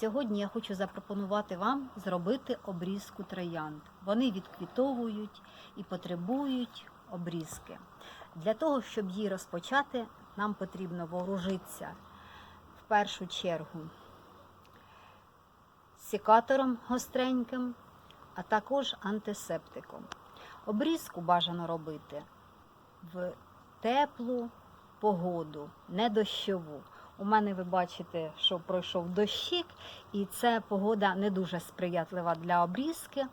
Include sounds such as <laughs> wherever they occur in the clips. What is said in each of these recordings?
Сьогодні я хочу запропонувати вам зробити обрізку троянд. Вони відквітовують і потребують обрізки. Для того, щоб її розпочати, нам потрібно вооружитися в першу чергу секатором гостреньким, а також антисептиком. Обрізку бажано робити в теплу погоду, не дощову. У мене ви бачите, що пройшов дощик, і це погода не дуже сприятлива для обрізки,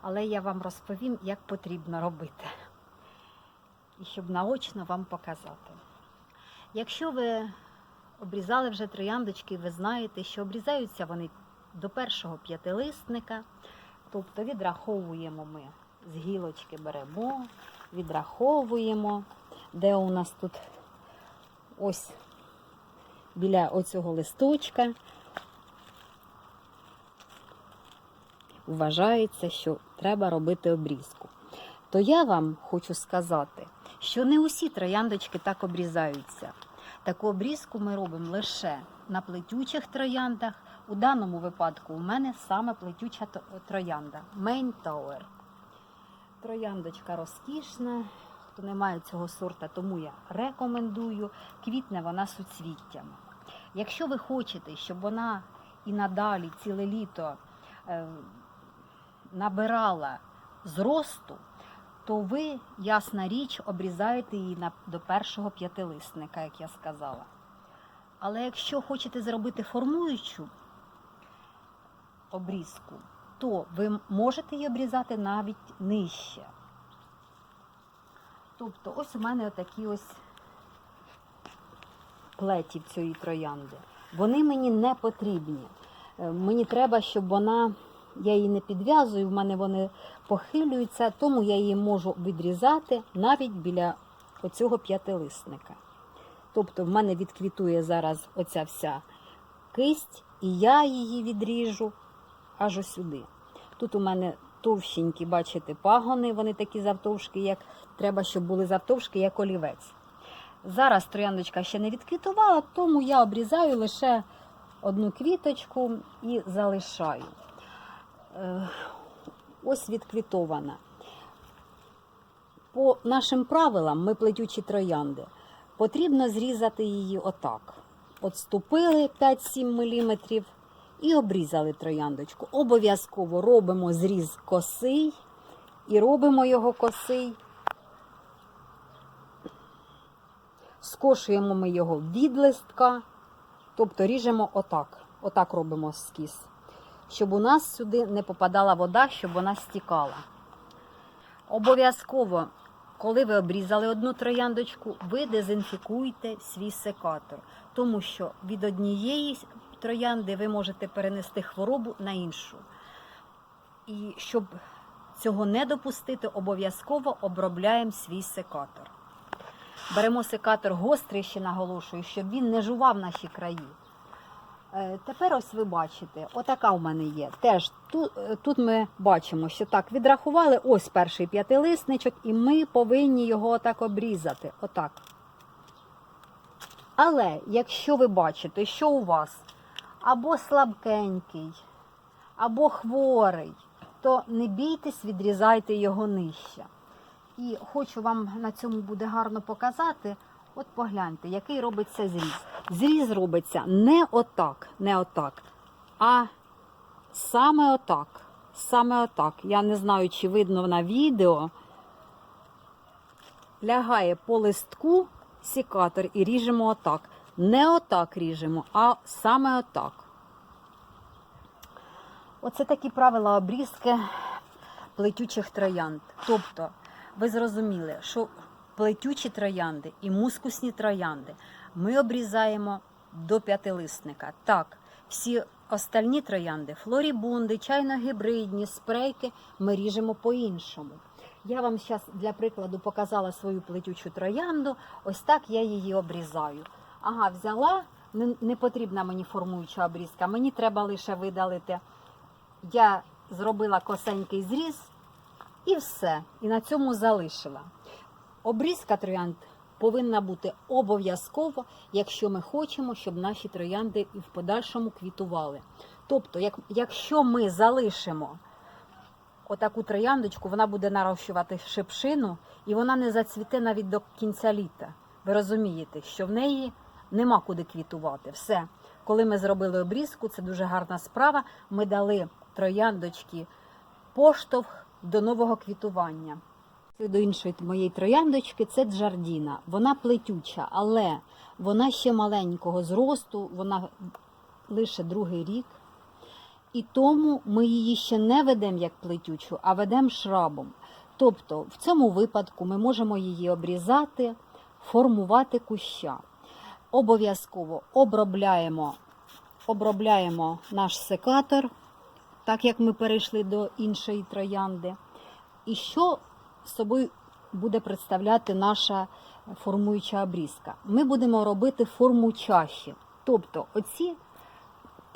але я вам розповім, як потрібно робити. І щоб наочно вам показати. Якщо ви обрізали вже трояндочки, ви знаєте, що обрізаються вони до першого п'ятилистника, тобто відраховуємо ми з гілочки беремо, відраховуємо, де у нас тут ось біля оцього листочка. Вважається, що треба робити обрізку. То я вам хочу сказати, що не усі трояндочки так обрізаються. Таку обрізку ми робимо лише на плетючих трояндах. У даному випадку у мене саме плетюча троянда Main Tower. Трояндочка розкішна. Хто не має цього сорта, тому я рекомендую. Квітне вона суцвіттями. Якщо ви хочете, щоб вона і надалі ціле літо е, набирала зросту, то ви, ясна річ, обрізаєте її до першого п'ятилисника, як я сказала. Але якщо хочете зробити формуючу обрізку, то ви можете її обрізати навіть нижче. Тобто, ось у мене такі ось плеті в цієї троянди. Вони мені не потрібні. Е, Мені треба, щоб вона, я її не підв'язую, в мене вони похилюються, тому я її можу відрізати навіть біля оцього п'ятилисника. Тобто в мене відквітує зараз оця вся кисть, і я її відріжу аж сюди. Тут у мене товщенькі, бачите, пагони, вони такі завтовшки, як треба, щоб були завтовшки, як олівець. Зараз трояндочка ще не відквітувала, тому я обрізаю лише одну квіточку і залишаю. Е, Ось відквітована. По нашим правилам, ми плетючі троянди, потрібно зрізати її отак. Отступили 5-7 мм і обрізали трояндочку. Обов'язково робимо зріз косий і робимо його косий. Скошуємо ми його від листка, тобто ріжемо отак. Отак робимо скіс. Щоб у нас сюди не попадала вода, щоб вона стікала. Обов'язково, коли ви обрізали одну трояндочку, ви дезінфікуйте свій секатор, тому що від однієї троянди ви можете перенести хворобу на іншу. І щоб цього не допустити, обов'язково обробляємо свій секатор. Беремо секатор гострий, ще наголошую, щоб він не жував наші краї. Е, Тепер ось ви бачите, отака у мене є. Теж тут, е, тут ми бачимо, що так відрахували ось перший п'ятилисничок, і ми повинні його отак обрізати. Отак. Але якщо ви бачите, що у вас або слабкенький, або хворий, то не бійтесь, відрізайте його нижче. І хочу вам на цьому буде гарно показати. От погляньте, який робиться зріз. Зріз робиться не отак, не отак, а саме отак. Саме отак. Я не знаю, чи видно на відео. Лягає по листку секатор і ріжемо отак. Не отак ріжемо, а саме отак. Оце такі правила обрізки плетючих троянд. Тобто, ви зрозуміли, що плетючі троянди і мускусні троянди ми обрізаємо до п'ятилисника. Так, всі остальні троянди, флорібунди, чайно-гібридні, спрейки, ми ріжемо по-іншому. Я вам зараз для прикладу показала свою плетючу троянду. Ось так я її обрізаю. Ага, взяла, не, потрібна мені формуюча обрізка, мені треба лише видалити. Я зробила косенький зріз і все. І на цьому залишила. Обрізка троянд повинна бути обов'язково, якщо ми хочемо, щоб наші троянди і в подальшому квітували. Тобто, як, якщо ми залишимо отаку трояндочку, вона буде нарощувати шипшину і вона не зацвіте навіть до кінця літа. Ви розумієте, що в неї нема куди квітувати. Все. Коли ми зробили обрізку, це дуже гарна справа. Ми дали трояндочки поштовх до нового квітування. До іншої моєї трояндочки це джардіна. Вона плетюча, але вона ще маленького зросту, вона лише другий рік. І тому ми її ще не ведемо як плетючу, а ведемо шрабом. Тобто, в цьому випадку ми можемо її обрізати, формувати куща. Обов'язково обробляємо, обробляємо наш секатор, так як ми перейшли до іншої троянди. І що собою буде представляти наша формуюча обрізка? Ми будемо робити форму чаші. Тобто, оці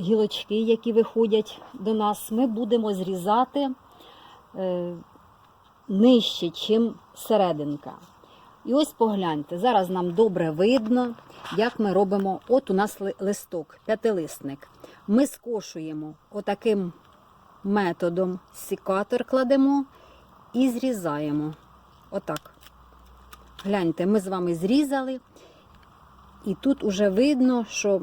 гілочки, які виходять до нас, ми будемо зрізати е, нижче, чим серединка. І ось погляньте, зараз нам добре видно, як ми робимо. От у нас листок, п'ятилисник. Ми скошуємо отаким методом сікатор кладемо і зрізаємо. Отак. Гляньте, ми з вами зрізали, і тут уже видно, що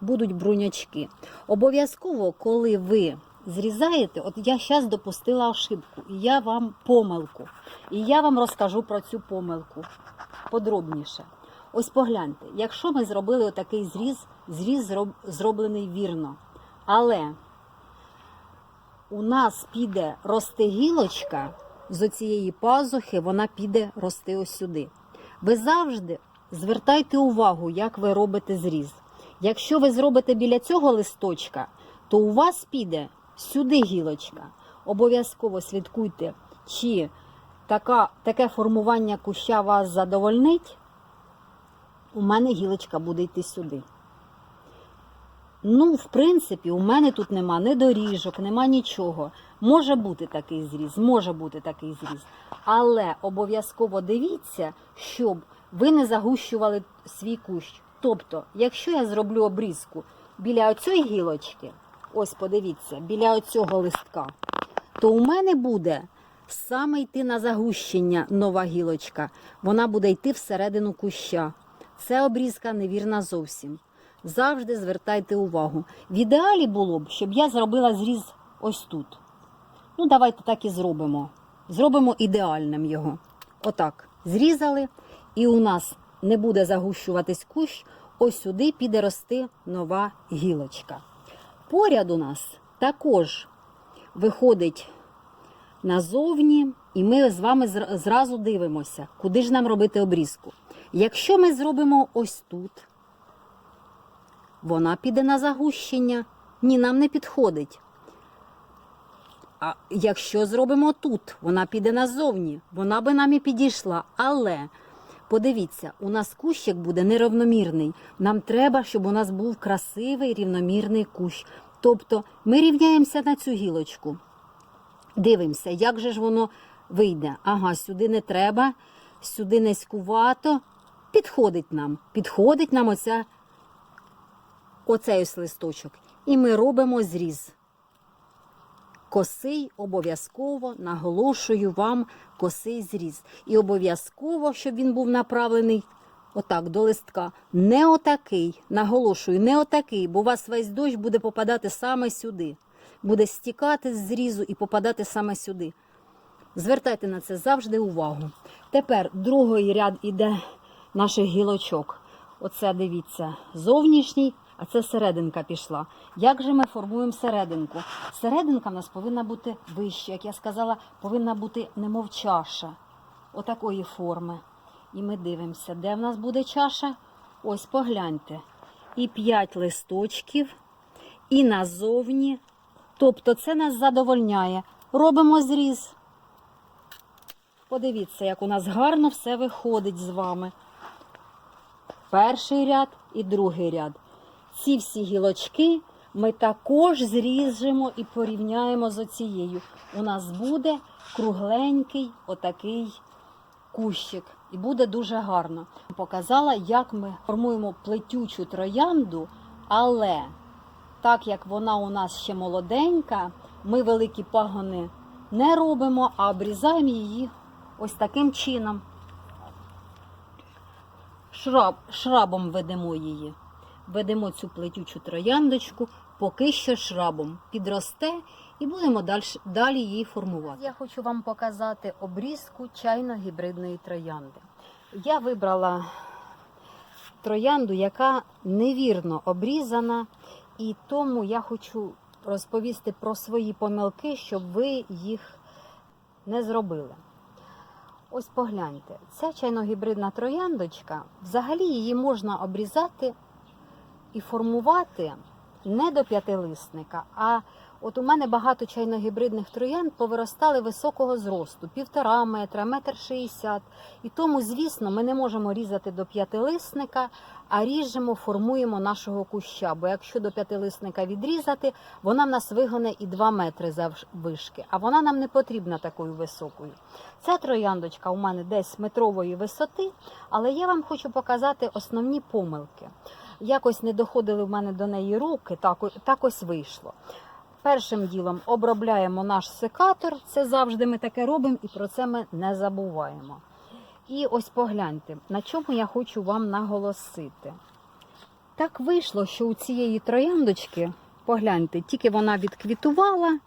будуть брунячки. Обов'язково, коли ви зрізаєте, от я зараз допустила ошибку, і я вам помилку. І я вам розкажу про цю помилку подробніше. Ось погляньте, якщо ми зробили отакий зріз, зріз зроблений вірно. Але у нас піде рости гілочка з оцієї пазухи, вона піде рости ось сюди. Ви завжди звертайте увагу, як ви робите зріз. Якщо ви зробите біля цього листочка, то у вас піде сюди гілочка. Обов'язково слідкуйте, чи така, таке формування куща вас задовольнить. У мене гілочка буде йти сюди. Ну, в принципі, у мене тут нема ні доріжок, нема нічого. Може бути такий зріз, може бути такий зріз. Але обов'язково дивіться, щоб ви не загущували свій кущ. Тобто, якщо я зроблю обрізку біля оцієї гілочки, ось подивіться, біля оцього листка, то у мене буде саме йти на загущення нова гілочка. Вона буде йти всередину куща. Це обрізка невірна зовсім. Завжди звертайте увагу. В ідеалі було б, щоб я зробила зріз ось тут. Ну, давайте так і зробимо. Зробимо ідеальним його. Отак. Зрізали, і у нас не буде загущуватись кущ, ось сюди піде рости нова гілочка. Поряд у нас також виходить назовні, і ми з вами зразу дивимося, куди ж нам робити обрізку. Якщо ми зробимо ось тут, вона піде на загущення. Ні, нам не підходить. А якщо зробимо тут, вона піде назовні, вона би нам і підійшла. Але подивіться, у нас кущик буде нерівномірний. Нам треба, щоб у нас був красивий рівномірний кущ. Тобто ми рівняємося на цю гілочку. Дивимося, як же ж воно вийде. Ага, сюди не треба, сюди низькувато. Підходить нам. Підходить нам оця, оцей ось листочок. І ми робимо зріз. Косий обов'язково наголошую вам косий зріз. І обов'язково, щоб він був направлений отак до листка. Не отакий, наголошую, не отакий, бо у вас весь дощ буде попадати саме сюди. Буде стікати з зрізу і попадати саме сюди. Звертайте на це завжди увагу. Тепер другий ряд іде наших гілочок. Оце дивіться, зовнішній, а це серединка пішла. Як же ми формуємо серединку? Серединка в нас повинна бути вища, як я сказала, повинна бути немов чаша. Отакої форми. І ми дивимося, де в нас буде чаша. Ось погляньте. І п'ять листочків, і назовні. Тобто це нас задовольняє. Робимо зріз. Подивіться, як у нас гарно все виходить з вами. Перший ряд і другий ряд. Ці всі гілочки ми також зріжемо і порівняємо з оцією. У нас буде кругленький отакий кущик. І буде дуже гарно. Показала, як ми формуємо плетючу троянду, але так як вона у нас ще молоденька, ми великі пагони не робимо, а обрізаємо її ось таким чином. Шраб, шрабом ведемо її. Ведемо цю плетючу трояндочку, поки що шрабом підросте і будемо далі, далі її формувати. Я хочу вам показати обрізку чайно-гібридної троянди. Я вибрала троянду, яка невірно обрізана, і тому я хочу розповісти про свої помилки, щоб ви їх не зробили. Ось погляньте, ця чайно-гібридна трояндочка, взагалі її можна обрізати і формувати не до п'ятилисника, а от у мене багато чайно-гібридних троянд повиростали високого зросту, півтора метра, метр шістдесят. І тому, звісно, ми не можемо різати до п'ятилисника, а ріжемо, формуємо нашого куща. Бо якщо до п'ятилисника відрізати, вона в нас вигоне і 2 метри заввишки, а вона нам не потрібна такою високою. Ця трояндочка у мене десь метрової висоти, але я вам хочу показати основні помилки. Якось не доходили в мене до неї руки, так, так ось вийшло. Першим ділом обробляємо наш секатор, це завжди ми таке робимо, і про це ми не забуваємо. І ось погляньте, на чому я хочу вам наголосити. Так вийшло, що у цієї трояндочки, погляньте, тільки вона відквітувала,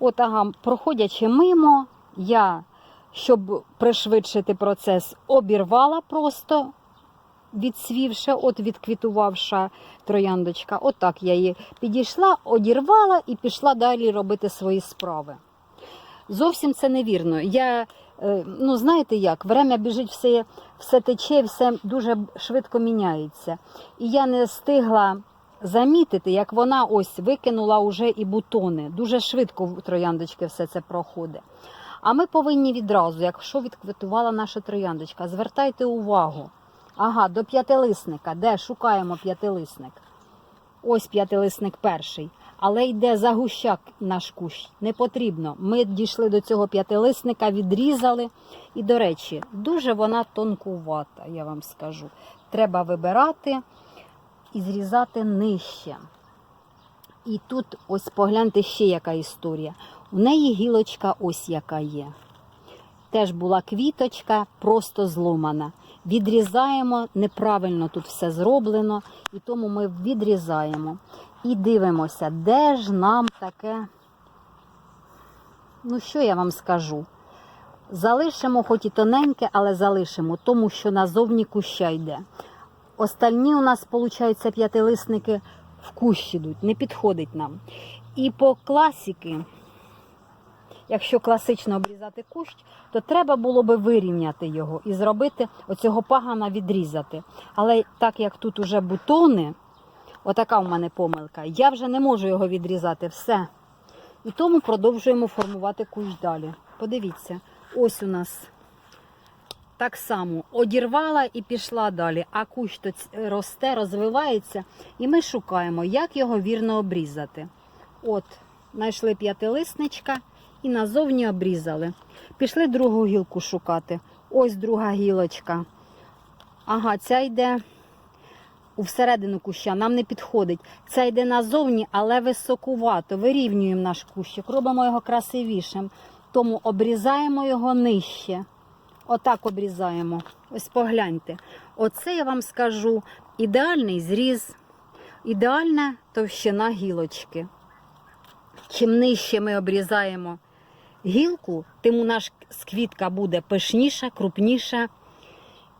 от ага, проходячи мимо, я, щоб пришвидшити процес, обірвала просто відсвівша, от відквітувавша трояндочка. Отак я її підійшла, одірвала і пішла далі робити свої справи. Зовсім це невірно. Я, е, ну знаєте як, время біжить, все, все тече, все дуже швидко міняється. І я не встигла замітити, як вона ось викинула уже і бутони. Дуже швидко в трояндочки все це проходить. А ми повинні відразу, якщо відквітувала наша трояндочка, звертайте увагу. Ага, до п'ятилисника. Де шукаємо п'ятилисник? Ось п'ятилисник перший. Але йде загущак наш кущ. Не потрібно. Ми дійшли до цього п'ятилисника, відрізали. І, до речі, дуже вона тонкувата, я вам скажу. Треба вибирати і зрізати нижче. І тут ось погляньте ще яка історія. У неї гілочка ось яка є. Теж була квіточка, просто зломана. Відрізаємо, неправильно тут все зроблено, і тому ми відрізаємо. І дивимося, де ж нам таке. Ну, що я вам скажу? Залишимо, хоч і тоненьке, але залишимо, тому що назовні куща йде. Остальні у нас, виходить, п'ятилисники в кущ ідуть, не підходить нам. І по класіки, якщо класично обрізати кущ, то треба було би вирівняти його і зробити оцього пагана відрізати. Але так як тут уже бутони, отака у мене помилка, я вже не можу його відрізати все. І тому продовжуємо формувати кущ далі. Подивіться, ось у нас так само одірвала і пішла далі, а кущ то росте, розвивається, і ми шукаємо, як його вірно обрізати. От, знайшли п'ятилисничка і назовні обрізали. Пішли другу гілку шукати. Ось друга гілочка. Ага, ця йде всередину куща, нам не підходить. Ця йде назовні, але високувато. Вирівнюємо наш кущик, робимо його красивішим. Тому обрізаємо його нижче. Отак обрізаємо. Ось погляньте. Оце я вам скажу ідеальний зріз, ідеальна товщина гілочки. Чим нижче ми обрізаємо гілку, тим у нас квітка буде пишніша, крупніша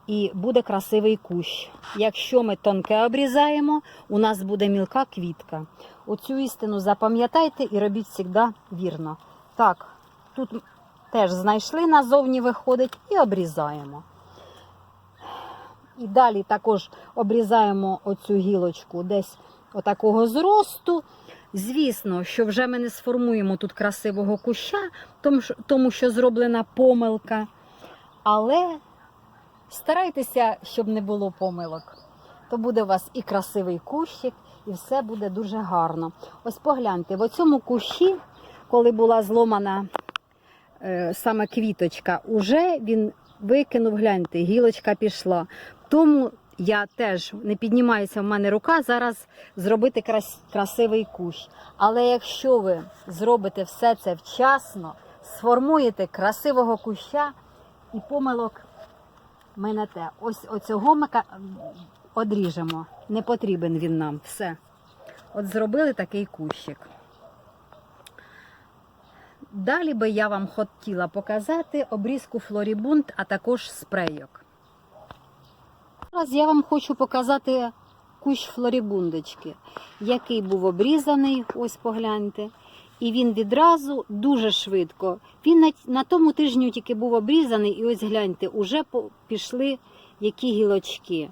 і буде красивий кущ. Якщо ми тонке обрізаємо, у нас буде мілка квітка. Оцю істину запам'ятайте і робіть завжди вірно. Так, тут теж знайшли, назовні виходить і обрізаємо. І далі також обрізаємо оцю гілочку десь отакого зросту. Звісно, що вже ми не сформуємо тут красивого куща, тому що, зроблена помилка. Але старайтеся, щоб не було помилок. То буде у вас і красивий кущик, і все буде дуже гарно. Ось погляньте, в цьому кущі, коли була зломана е, саме квіточка, уже він викинув, гляньте, гілочка пішла. Тому я теж не піднімається в мене рука зараз зробити крас- красивий кущ. Але якщо ви зробите все це вчасно, сформуєте красивого куща і помилок минете. Ось оцього ми одріжемо. Не потрібен він нам. Все. От зробили такий кущик. Далі би я вам хотіла показати обрізку флорібунд, а також спрейок. Зараз я вам хочу показати кущ флорібундочки, який був обрізаний, ось погляньте. І він відразу дуже швидко. Він на, на тому тижню тільки був обрізаний, і ось гляньте, уже пішли які гілочки.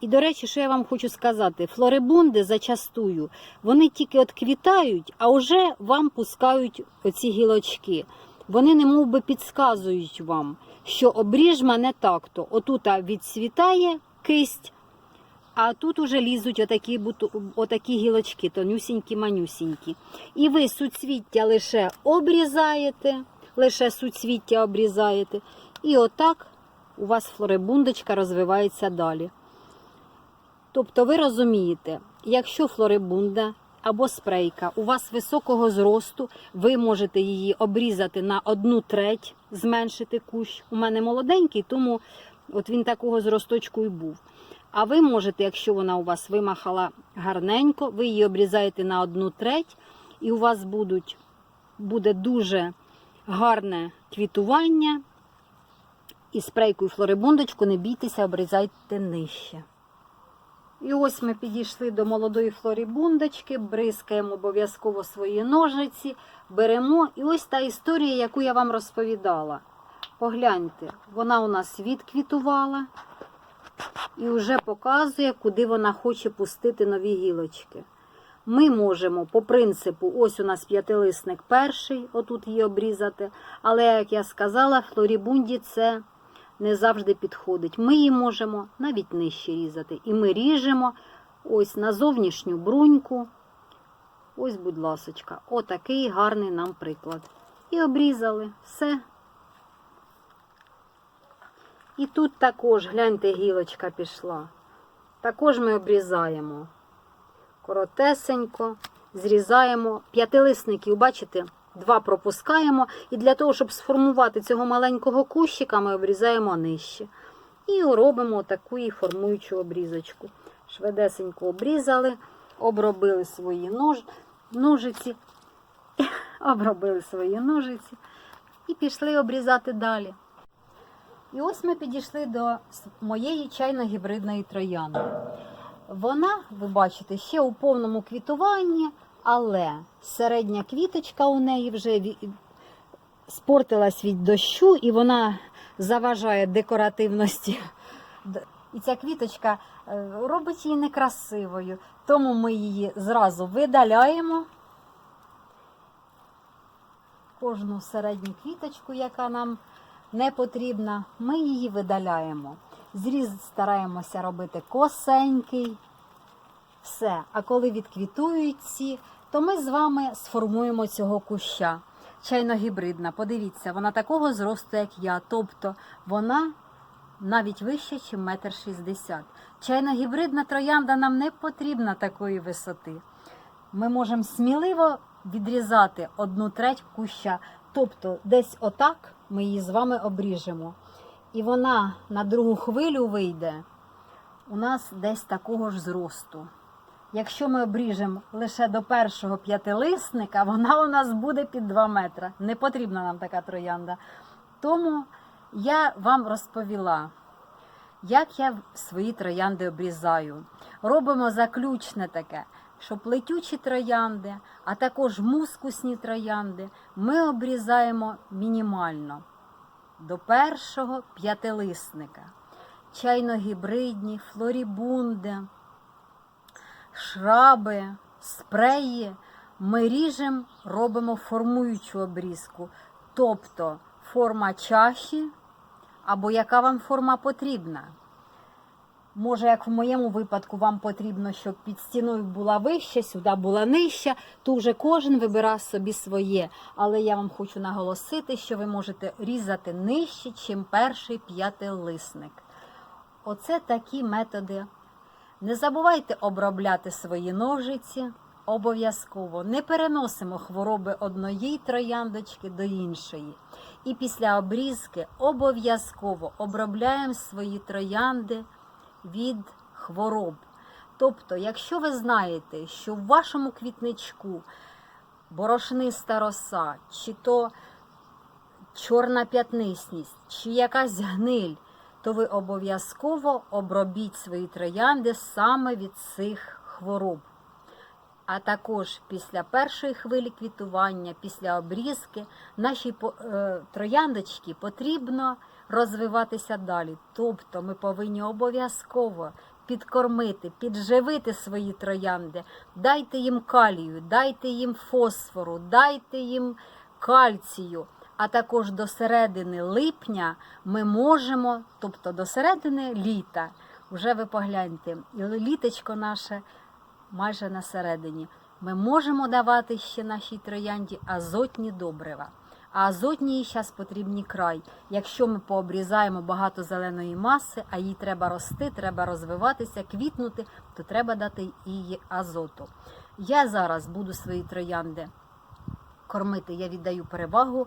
І, до речі, що я вам хочу сказати, флорибунди зачастую, вони тільки от квітають, а вже вам пускають оці гілочки. Вони не мов би підсказують вам, що обріж мене так-то. Отут відцвітає кисть, а тут уже лізуть отакі, отакі гілочки, тонюсінькі, манюсінькі. І ви суцвіття лише обрізаєте, лише суцвіття обрізаєте. І отак у вас флорибундочка розвивається далі. Тобто ви розумієте, якщо флорибунда або спрейка у вас високого зросту, ви можете її обрізати на одну треть, зменшити кущ. У мене молоденький, тому от він такого зросточку і був. А ви можете, якщо вона у вас вимахала гарненько, ви її обрізаєте на одну треть, і у вас будуть, буде дуже гарне квітування. І спрейку і флорибундочку не бійтеся, обрізайте нижче. І ось ми підійшли до молодої флорібундочки, бризкаємо обов'язково свої ножиці, беремо. І ось та історія, яку я вам розповідала. Погляньте, вона у нас відквітувала і вже показує, куди вона хоче пустити нові гілочки. Ми можемо по принципу, ось у нас п'ятилисник перший, отут її обрізати. Але, як я сказала, флорібунді це не завжди підходить. Ми її можемо навіть нижче різати. І ми ріжемо ось на зовнішню бруньку. Ось, будь ласочка, отакий гарний нам приклад. І обрізали все. І тут також, гляньте, гілочка пішла. Також ми обрізаємо коротесенько, зрізаємо. П'ятилисників, бачите, два пропускаємо. І для того, щоб сформувати цього маленького кущика, ми обрізаємо нижче. І робимо таку формуючу обрізочку. Шведесенько обрізали, обробили свої нож, ножиці, <laughs> обробили свої ножиці і пішли обрізати далі. І ось ми підійшли до моєї чайно-гібридної троянди. Вона, ви бачите, ще у повному квітуванні, але середня квіточка у неї вже спортилась від дощу, і вона заважає декоративності. І ця квіточка е, робить її некрасивою. Тому ми її зразу видаляємо. Кожну середню квіточку, яка нам не потрібна, ми її видаляємо. Зріз стараємося робити косенький. Все. А коли відквітують ці, то ми з вами сформуємо цього куща. Чайно-гібридна. Подивіться, вона такого зросту, як я. Тобто вона навіть вища, ніж метр шістдесят. Чайно-гібридна троянда нам не потрібна такої висоти. Ми можемо сміливо відрізати одну треть куща. Тобто, десь отак ми її з вами обріжемо. І вона на другу хвилю вийде у нас десь такого ж зросту. Якщо ми обріжемо лише до першого п'ятилисника, вона у нас буде під 2 метри. Не потрібна нам така троянда. Тому я вам розповіла, як я свої троянди обрізаю. Робимо заключне таке, що плетючі троянди, а також мускусні троянди ми обрізаємо мінімально до першого п'ятилисника. Чайно-гібридні, флорібунди, шраби, спреї. Ми ріжемо, робимо формуючу обрізку. Тобто форма чаші або яка вам форма потрібна. Може, як в моєму випадку, вам потрібно, щоб під стіною була вища, сюди була нижча, то вже кожен вибирає собі своє. Але я вам хочу наголосити, що ви можете різати нижче, чим перший п'ятилисник. Оце такі методи. Не забувайте обробляти свої ножиці. Обов'язково не переносимо хвороби одної трояндочки до іншої. І після обрізки обов'язково обробляємо свої троянди від хвороб. Тобто, якщо ви знаєте, що в вашому квітничку борошниста роса, чи то чорна п'ятнисність, чи якась гниль, то ви обов'язково обробіть свої троянди саме від цих хвороб. А також після першої хвилі квітування, після обрізки, нашій по- е, потрібно розвиватися далі. Тобто ми повинні обов'язково підкормити, підживити свої троянди, дайте їм калію, дайте їм фосфору, дайте їм кальцію. А також до середини липня ми можемо, тобто до середини літа, вже ви погляньте, і літочко наше майже на середині. Ми можемо давати ще нашій троянді азотні добрива. А азотні їй зараз потрібні край. Якщо ми пообрізаємо багато зеленої маси, а їй треба рости, треба розвиватися, квітнути, то треба дати їй азоту. Я зараз буду свої троянди кормити, я віддаю перевагу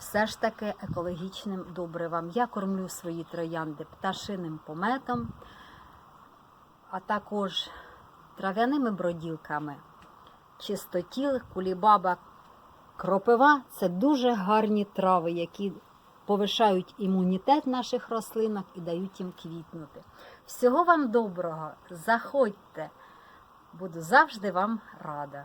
все ж таки екологічним добривам. Я кормлю свої троянди пташиним пометом, а також трав'яними броділками, чистотіл, кулібаба, кропива це дуже гарні трави, які повишають імунітет наших рослинок і дають їм квітнути. Всього вам доброго, заходьте, буду завжди вам рада.